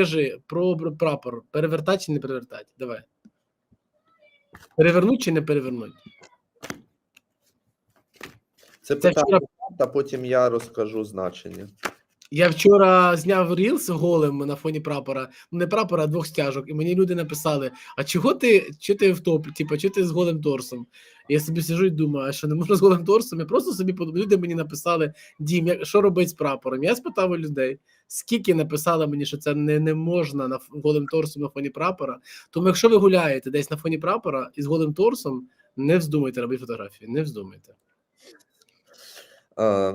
Скажи про прапор. Перевертати чи не перевертати? Давай. Перевернуть чи не перевернуть? Це Це питання, вчора та потім я розкажу значення. Я вчора зняв рілс голим на фоні прапора, ну не прапора, а двох стяжок, і мені люди написали: А чого ти, чого ти в топ, типу, чого ти з голим торсом? І я собі сижу і думаю, що не можна з голим торсом? Я просто собі подумав, люди мені написали: Дім, як- що робить з прапором? Я спитав у людей, скільки написали мені, що це не, не можна на голим торсом на фоні прапора. Тому якщо ви гуляєте десь на фоні прапора із голим торсом, не вздумайте робити фотографії, не вздумайте. Е,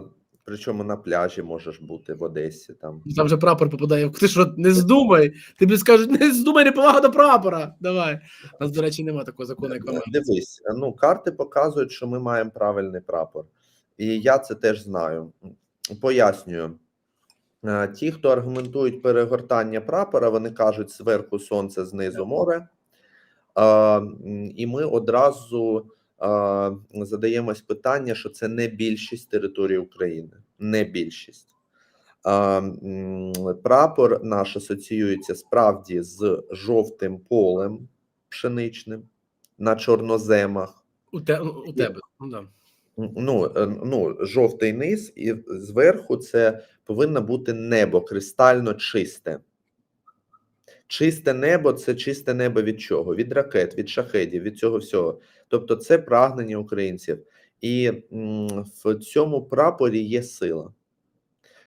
причому на пляжі можеш бути в Одесі. Там. Там же прапор попадає. Ти що, не здумай. Тобі скажуть, не здумай, не повага до прапора. Давай. У нас, до речі, немає такого закону, як в Америці. Дивись, ну карти показують, що ми маємо правильний прапор. І я це теж знаю. Пояснюю. Е, Ті, хто аргументують перегортання прапора, вони кажуть зверху сонце, знизу море. Е, І ми одразу задаємось питання, що це не більшість території України, не більшість. Прапор наш асоціюється справді з жовтим полем пшеничним на чорноземах. У, те, у тебе. Ну, да. Ну, е, ну, жовтий низ, і зверху це повинно бути небо кристально чисте. Чисте небо це чисте небо від чого? Від ракет, від шахедів, від цього всього. Тобто, це прагнення українців. І в цьому прапорі є сила.